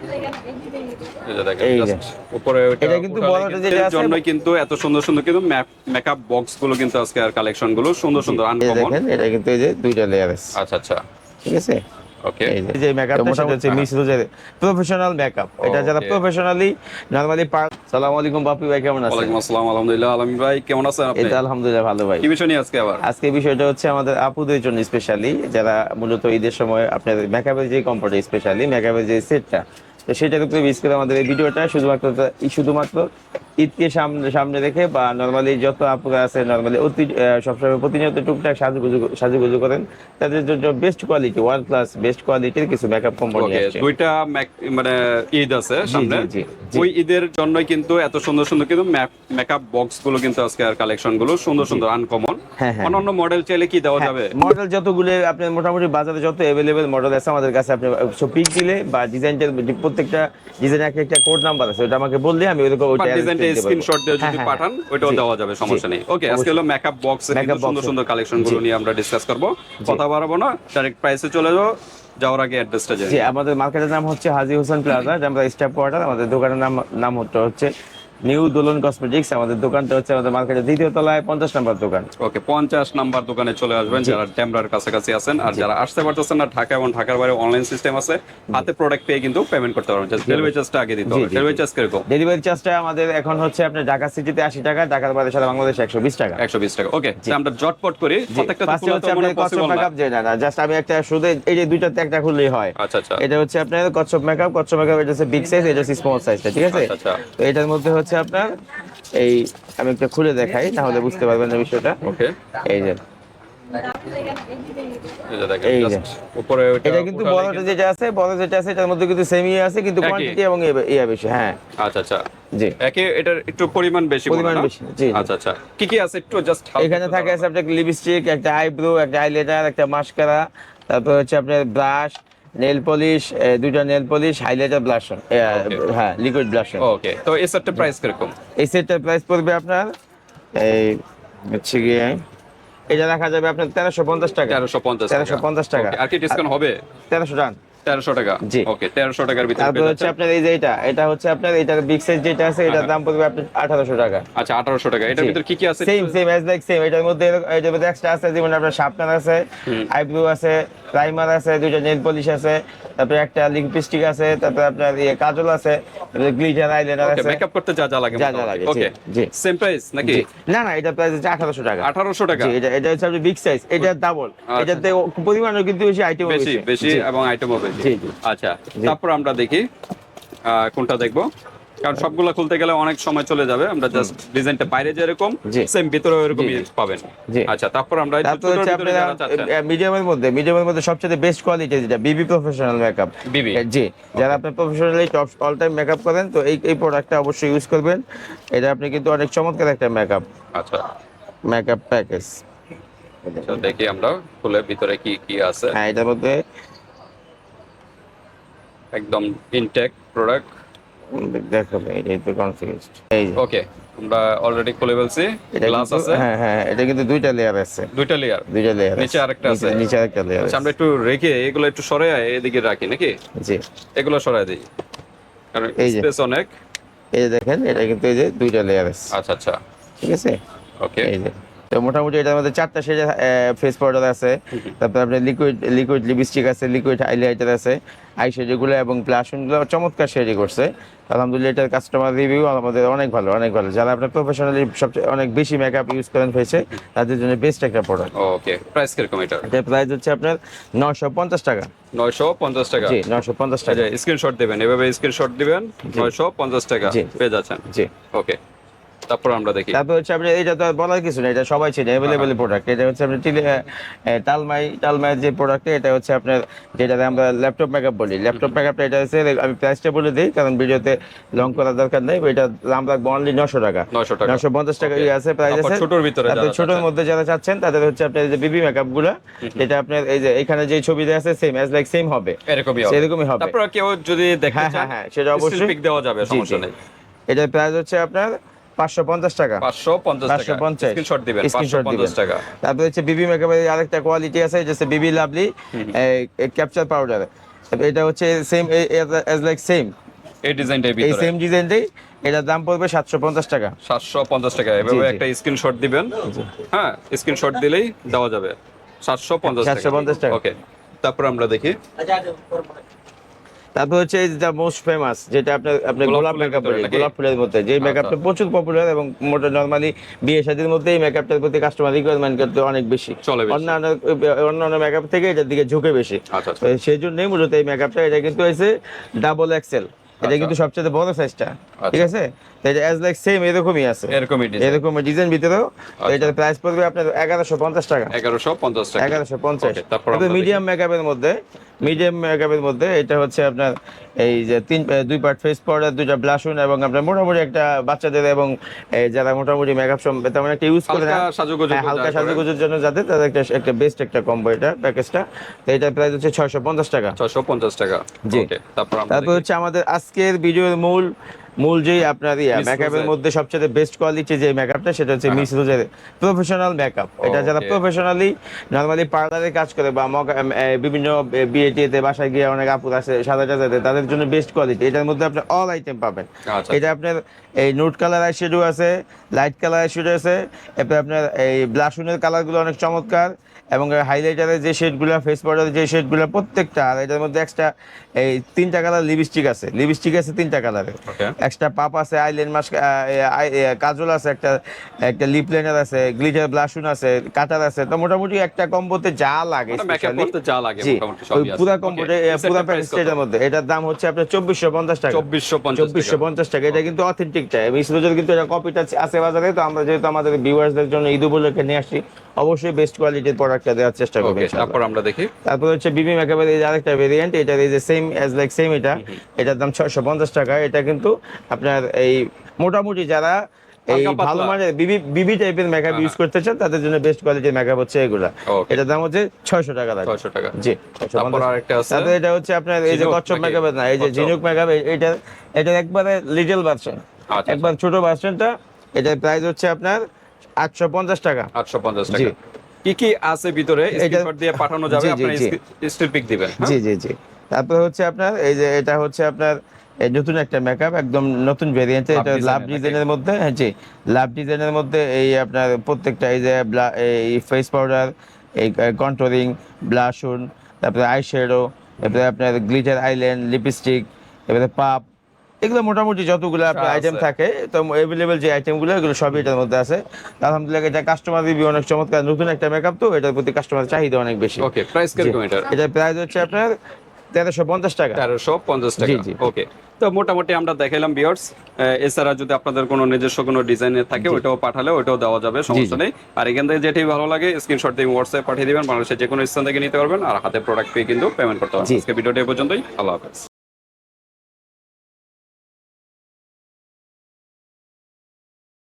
এই যে দেখেন এই যে। just উপরে এটা কিন্তু বড়টা যেটা আছে- জন্যই কিন্তু এত সুন্দর সুন্দর কিন্তু মেকআপ বক্সগুলো কিন্তু আজকে আর কালেকশনগুলো সুন্দর সুন্দর আনকমন দেখেন এটা কিন্তু এই যে দুইটা লেয়ার আছে। আচ্ছা আচ্ছা। ঠিক আছে? ওকে এই যে- মেকআপটা সেটা হচ্ছে মিস রোজের প্রফেশনাল মেকআপ এটা যারা প্রফেশনালি নরমালি সালাম আলাইকুম বাপি ভাই কেমন আছেন? ওয়ালাইকুম আসসালাম আলহামদুলিল্লাহ। আলম ভাই কেমন আছেন আপনি? এটা আলহামদুলিল্লাহ ভালো ভাই। কি বিষয় নিয়ে আজকে আবার? আজকে বিষয়টা হচ্ছে আমাদের আপুদের জন্য স্পেশালি যারা মূলত ঈদের সময় আপনাদের মেকআপের যে কম্পোর্ট স্পেশালি মেকআপের যে সেটটা তো সেটার উপরে বেস করে আমাদের এই ভিডিওটা শুধুমাত্র শুধুমাত্র ঈদকে সামনে সামনে রেখে বা নর্মালি যত আপুরা আছে নর্মালি অতি সবসময় প্রতিনিয়ত টুকটাক সাজুগুজু সাজুগুজু করেন। তাদের জন্য best quality one class best কোয়ালিটির কিছু মেকআপ কোম্পানি আছে দুইটা মানে ঈদ আছে সামনে। ওই ঈদের জন্যই কিন্তু এত সুন্দর সুন্দর কিন্তু মেকআপ বক্সগুলো কিন্তু আজকে আর কালেকশনগুলো সুন্দর সুন্দর আনকমন হ্যাঁ, হ্যাঁ। অন্যান্য মডেল চাইলে কি দেওয়া যাবে? মডেল যতগুলো আপনি মোটামুটি বাজারে যত অ্যাভেলেবেল মডেল আছে আমাদের কাছে আপনি পিক দিলে বা ডিজাইনটার প্রত্যেকটা ডিজাইন এক একটা কোড নাম্বার আছে ওটা আমাকে বললে আমি ওইরকম ওইটা ডিজাইনটা। স্ক্রিনশট দিয়ে যদি হ্যাঁ, হ্যাঁ, পাঠান ওইটাও দেওয়া যাবে সমস্যা নেই। ওকে আজকে হলো মেকআপ বক্স কিন্তু সুন্দর সুন্দর কালেকশনগুলো নিয়ে আমরা ডিসকাস করব। কথা বাড়াবো না ডাইরেক্ট প্রাইসে চলে যাও যাওয়ার আগে অ্যাড্রেসটা জি জানি আমাদের মার্কেটের নাম হচ্ছে হাজি হোসেন প্লাজা আমরা স্টাফ কোয়ার্টার আমাদের দোকানের নাম নাম হচ্ছে নিউ দোলন কসমেটিক্স আমাদের দোকানটা হচ্ছে আমাদের মার্কেটের দ্বিতীয় তলায় পঞ্চাশ নম্বর দোকান। ওকে পঞ্চাশ নাম্বার দোকানে চলে আসবেন যারা ড্যামরার কাছাকাছি আছেন। আর যারা আসতে পারতেছেন না ঢাকা এবং ঢাকার বাইরে অনলাইন সিস্টেম আছে হাতে প্রোডাক্ট পেয়ে কিন্তু পেমেন্ট করতে পারবেন। জাস্ট ডেলিভারি চার্জটা আগে দিতে হবে। ডেলিভারি চার্জ কীরকম? ডেলিভারি চার্জটা আমাদের এখন হচ্ছে আপনার ঢাকা সিটিতে আশি টাকা ঢাকার বাইরে সারা বাংলাদেশে একশো বিশ টাকা। একশো বিশ টাকা। ওকে আমরা জটপট করি। প্রত্যেকটা কচ্ছপ মেকআপ যে না না জাস্ট আমি একটা শুধু এই যে দুইটাতে একটা খুললেই হয়। আচ্ছা আচ্ছা। এটা হচ্ছে আপনার কচ্ছপ মেকআপ কচ্ছপ মেকআপ এটা হচ্ছে বিগ সাইজ এটা হচ্ছে স্মল সাইজটা ঠিক আছে? আচ্ছা, আচ্ছা। তো এটার মধ্যে হচ্ছে আপনার এই আমি একটা খুলে দেখাই তাহলে বুঝতে পারবেন না বিষয়টা। ওকে। এই যে। এই যে দেখেন এই যে। just উপরে ওইটা এটা কিন্তু উঠালে যেটা আছে বড় যেটা আছে এটার মধ্যে কিন্তু সেমি আছে কিন্তু কোয়ান্টিটি এবং ইয়ে- বেশি হ্যাঁ। আচ্ছা আচ্ছা। জি। একে এটার একটু পরিমাণ বেশি পরিমাণ? বেশি, জি। আচ্ছা আচ্ছা। কি কি আছে একটু জাস্ট এখানে থাকে আছে আপনার লিপস্টিক একটা আইব্রো একটা আইলাইনার একটা মাস্কারা তারপর হচ্ছে আপনার ব্রাশ নেল পলিশ দুইটা নেল পলিশ হাইলাইটার ব্লাশার হ্যাঁ লিকুইড ব্লাশার ওকে তো এই সেটটা প্রাইস কীরকম? এই সেটটার প্রাইস পড়বে আপনার এই হচ্ছে গিয়ে এটা দেখা যাবে আপনার তেরোশো পঞ্চাশ টাকা। তেরোশো পঞ্চাশ 1350 টাকা। আর কি ডিসকাউন্ট হবে? তেরোশো টাকা। তেরোশো টাকা? জি। ওকে তেরোশো টাকার ভিতরে তারপর হচ্ছে আপনার এই যে এটা এটা হচ্ছে আপনার এটার বিগ সাইজ যেটা আছে এটার দাম পড়বে আপনার আঠারোশো টাকা। আচ্ছা আঠারোশো টাকা। এটার জি। কি কি আছে same same as like same এটার মধ্যে এটার মধ্যে এক্সট্রা আছে যেমন আপনার শার্পনার আছে আইব্রো আছে প্রাইমার আছে দুইটা নেল পলিশ আছে তারপরে একটা লিপস্টিক আছে তারপরে আপনার ইয়ে কাজল আছে গ্লিটার আইলাইনার আছে। মেকআপ করতে যা যা লাগে যা যা লাগে, ওকে জি। সেম প্রাইস নাকি? না না এটা প্রাইস হচ্ছে টাকা। আঠারোশো টাকা? এটা এটা হচ্ছে বিগ সাইজ এটা ডাবল আচ্ছা। এটাতে পরিমাণও কিন্তু বেশি আইটেম বেশি বেশি। এবং আইটেমও বেশি। জি, জি। আচ্ছা তারপর আমরা দেখি আহ, কোনটা দেখব। কারণ সবগুলা খুলতে গেলে অনেক সময় চলে যাবে। আমরা জাস্ট ডিজাইনটা বাইরে যেরকম সেম ভিতরে এরকমই। পাবেন। আচ্ছা তারপর আমরা মিডিয়ামের মধ্যে মিডিয়ামের মধ্যে সবচেয়ে বেস্ট কোয়ালিটি যেটা বিবি প্রফেশনাল মেকআপ বিবি জি যারা আপনি professionally top all time makeup করেন তো এই এই প্রোডাক্টটা অবশ্যই ইউজ করবেন। এটা আপনি কিন্তু অনেক চমৎকার একটা মেকআপ আচ্ছা। মেকআপ প্যাকেজ আচ্ছা, দেখি আমরা খুলে ভিতরে কি কি আছে। হ্যাঁ এটার মধ্যে একদম ইনটেক প্রোডাক্ট দেখাবে এই তো কনফিউজ এই যে। ওকে আমরা অলরেডি খুলে ফেলছি। গ্লাস আছে। হ্যাঁ হ্যাঁ এটা কিন্তু দুইটা লেয়ার আছে। দুইটা লেয়ার দুইটা লেয়ার নিচে আরেকটা আছে? নিচে আরেকটা লেয়ার আচ্ছা আছে। আমরা একটু রেখে এগুলো একটু সরে এদিকে রাখি নাকি? জি। এগুলো সরাই দিই। কারণ। স্পেস অনেক। এই যে দেখেন এটা কিন্তু এই যে দুইটা লেয়ার আছে। আচ্ছা আচ্ছা। ঠিক আছে? ওকে এই যে। তো মোটামুটি এটার মধ্যে চারটা শেডের ফেস পাউডার আছে তারপর আপনার লিকুইড লিকুইড লিপস্টিক আছে লিকুইড হাইলাইটার আছে আই শেডগুলো এবং ব্লাশনগুলো চমৎকার শেডি করছে। আলহামদুলিল্লাহ এটার কাস্টমার রিভিউ আমাদের অনেক ভালো অনেক ভালো। যারা আপনার প্রফেশনালি সবচেয়ে অনেক বেশি মেকআপ ইউজ করেন ফেসে তাদের জন্য বেস্ট একটা প্রোডাক্ট ওকে প্রাইস কীরকম এটা? এটার প্রাইস হচ্ছে আপনার নশো পঞ্চাশ টাকা। নয়শো পঞ্চাশ টাকা? জি নশো পঞ্চাশ টাকা। স্ক্রিনশট দিবেন এভাবে স্ক্রিনশট দিবেন নয়শো পঞ্চাশ টাকা জি। পেয়ে যাচ্ছেন। জি। ওকে তারপর আমরা দেখি। তারপর হচ্ছে আপনি এটা তো বলার কিছু না এটা সবাই চিনে অ্যাভেলেবেল প্রোডাক্ট এটা হচ্ছে আপনি টিলে এ, টালমাই যে প্রোডাক্ট এটা হচ্ছে আপনার যেটাতে আমরা ল্যাপটপ মেকআপ বলি। ল্যাপটপ মেকআপটা এটা হচ্ছে আমি প্রাইসটা বলে দিই কারণ ভিডিওতে লং করার দরকার নেই এটা দাম রাখব অনলি নশো টাকা। নয়শো টাকা। নশো পঞ্চাশ টাকা আছে প্রাইস আছে। ছোটোর ভিতরে ছোটোর মধ্যে যারা চাচ্ছেন তাদের হচ্ছে আপনার যে বিবি মেকআপগুলো যেটা আপনার এই যে এখানে যে ছবি দেওয়া আছে সেম অ্যাজ লাইক সেম হবে। এরকমই হবে। সেরকমই হবে। তারপর কেউ যদি দেখতে হ্যাঁ, হ্যাঁ, হ্যাঁ, সেটা অবশ্যই। পিক দেওয়া যাবে সমস্যা নেই। এটার প্রাইস হচ্ছে আপনার পাঁচশো পঞ্চাশ টাকা। পাঁচশো পঞ্চাশ টাকা। 550 স্ক্রিনশট দিবেন পাঁচশো স্ক্রিনশট পঞ্চাশ দিবেন টাকা। তারপরে হচ্ছে বিবি মেকআপের আরেকটা কোয়ালিটি আছে যেটা বিবি লাভলি ক্যাপচার পাউডার এটা হচ্ছে সেম এজ লাইক সেম এই ডিজাইনটার এই ভিতরে। সেম ডিজাইনটাই এটার দাম পড়বে সাতশো পঞ্চাশ টাকা। সাতশো পঞ্চাশ টাকা। এভাবে। একটা স্ক্রিনশট দিবেন। হ্যাঁ স্ক্রিনশট দিলেই দেওয়া যাবে। সাতশো পঞ্চাশ 750 টাকা। ওকে তারপর আমরা দেখি। তারপর হচ্ছে যেটা মোস্ট ফেমাস যেটা আপনার আপনার গোলাপ মেকআপ গোলাপ ফুলের মধ্যে যে মেকআপটা প্রচুর পপুলার এবং মোটা নর্মালি বিয়ে শাদীর মধ্যে এই মেকআপটার প্রতি কাস্টমার রিকোয়ারমেন্ট করতে অনেক বেশি। অন্যান্য অন্যান্য মেকআপ থেকে এটার দিকে ঝুঁকে বেশি। আচ্ছা আচ্ছা। সেই জন্যই মূলত এই মেকআপটা এটা কিন্তু হয়েছে ডাবল এক্সেল এটা আচ্ছা। কিন্তু সবচেয়ে বড় সাইজটা ঠিক আছে? এটা অ্যাজ লাইক সেম এরকমই আছে। এরকমই এরকম ডিজাইন ভিতরেও। আচ্ছা। এটার প্রাইস পড়বে আপনার এগারোশো পঞ্চাশ টাকা। এগারোশো পঞ্চাশ টাকা। এগারোশো পঞ্চাশ। তারপর মিডিয়াম মেকআপের মধ্যে মিডিয়াম মেকআপের মধ্যে এটা হচ্ছে আপনার এই যে তিন দুই পার্ট ফেস পাউডার দুইটা ব্লাশন এবং আপনার মোটামুটি একটা বাচ্চাদের এবং যারা মোটামুটি মেকআপ তেমন একটা ইউজ করে না হালকা হ্যাঁ। সাজুগুজুর জন্য যাতে তাদের একটা একটা বেস্ট একটা কম্বো এটা প্যাকেজটা তো এটার প্রাইস হচ্ছে ছয়শো পঞ্চাশ টাকা ছয়শো পঞ্চাশ টাকা জি। তারপর। হচ্ছে আমাদের আজকের ভিডিওর মূল মূল যেই আপনার ইয়া মেকআপের। মধ্যে সবচেয়ে বেস্ট কোয়ালিটি যে মেকআপটা সেটা হচ্ছে। মিস রোজের প্রফেশনাল মেকআপ এটা যারা প্রফেশনালি নর্মালি পার্লারে কাজ করে বা বিভিন্ন বিয়ে টিয়েতে বাসায় গিয়ে অনেক আপুর আছে সাদা টাদাতে তাদের জন্য বেস্ট কোয়ালিটি এটার মধ্যে আপনি অল আইটেম পাবেন। আচ্ছা এটা আপনার এই নোট কালার আইশ্যাডো আছে লাইট কালার আইশ্যাডো আছে এরপরে আপনার এই ব্লাশুনের কালারগুলো অনেক চমৎকার এবং হাইলাইটারের যে শেডগুলো ফেস পাউডারের যে শেডগুলো প্রত্যেকটা আর এটার মধ্যে এক্সট্রা এই তিনটা কালার লিপস্টিক আছে। লিপস্টিক আছে তিনটা কালারের এক্সট্রা পাপ আছে আইল্যান্ড মাস্ক কাজল আছে একটা একটা লিপ লাইনার আছে গ্লিটার ব্লাশুন আছে কাটার আছে তো মোটামুটি একটা কম্বোতে যা লাগে যা লাগে পুরা কম্বোতে পুরা? প্যাকেজটার মধ্যে। এটার দাম হচ্ছে আপনার চব্বিশশো পঞ্চাশ টাকা। চব্বিশশো পঞ্চাশ চব্বিশশো পঞ্চাশ টাকা। এটা কিন্তু অথেন্টিকটা মিস রোজের কিন্তু এটা কপিটা আছে বাজারে তো আমরা যেহেতু আমাদের ভিউয়ার্সদের জন্য ঈদ উপলক্ষে নিয়ে আসছি অবশ্যই বেস্ট কোয়ালিটির প্রোডাক্টটা দেওয়ার চেষ্টা করব। তারপর আমরা দেখি। তারপর হচ্ছে বিবি মেকআপের এই আরেকটা ভেরিয়েন্ট এটা এই যে সেম অ্যাজ লাইক সেম এটা। এটার দাম ছয়শো পঞ্চাশ টাকা। এটা কিন্তু আপনার এই মোটামুটি যারা এই ভালো মানের বিবি বিবি টাইপের মেকআপ ইউজ করতে চান তাদের জন্য বেস্ট কোয়ালিটির মেকআপ হচ্ছে এগুলা. এটার দাম হচ্ছে ছয়শো টাকা লাগে ছয়শো টাকা। জি তারপর আরেকটা আছে তারপরে এটা হচ্ছে আপনার এই যে কচ্ছপ নাকি? না এই যে। ঝিনুক মেকআপ এটা এটার একবারে লিটল ভার্সন আচ্ছা। একবার ছোট ভার্সনটা এটার প্রাইস হচ্ছে আপনার আটশো পঞ্চাশ টাকা। আটশো পঞ্চাশ। টাকা। কি কি আছে ভিতরে? দিয়ে পাঠানো যাবে স্টিল পিক দিবেন হ্যাঁ? জি জি জি। তারপরে হচ্ছে আপনার এই যে এটা হচ্ছে আপনার এই নতুন একটা মেকআপ একদম নতুন ভেরিয়েন্ট এটা লাভ ডিজাইনের মধ্যে হ্যাঁ জি। লাভ ডিজাইনের মধ্যে এই আপনার প্রত্যেকটা এই যে এই ফেস পাউডার এই কন্ট্রোলিং ব্লাশুন তারপরে আই শ্যাডো তারপরে আপনার গ্লিটার আইল্যান্ড লিপস্টিক এবারে পাপ এগুলো মোটামুটি যতগুলো আপনার আইটেম থাকে তো অ্যাভেলেবেল যে আইটেমগুলো এগুলো সবই এটার মধ্যে আছে। আলহামদুলিল্লাহ এটা কাস্টমার রিভিউ অনেক চমৎকার নতুন একটা মেকআপ তো এটার প্রতি কাস্টমার চাহিদা অনেক বেশি। ওকে প্রাইস কীরকম এটার? এটা প্রাইস হচ্ছে আপনার তেরোশো পঞ্চাশ টাকা। তেরোশো পঞ্চাশ টাকা। ওকে তো মোটামুটি আমরা দেখাইলাম বিয়ার্স এছাড়া যদি আপনাদের কোনো নিজস্ব কোনো ডিজাইনের থাকে ওইটাও পাঠালে ওইটাও দেওয়া যাবে সমস্যা নেই। আর এখান থেকে যেটি ভালো লাগে স্ক্রিনশট দিয়ে হোয়াটসঅ্যাপ পাঠিয়ে দিবেন বাংলাদেশের যে কোনো স্থান থেকে নিতে পারবেন। আর হাতে প্রোডাক্ট পেয়ে কিন্তু পেমেন্ট করতে পারবেন। আজকে ভিডিওটা পর্যন্তই আল্লাহ হাফেজ।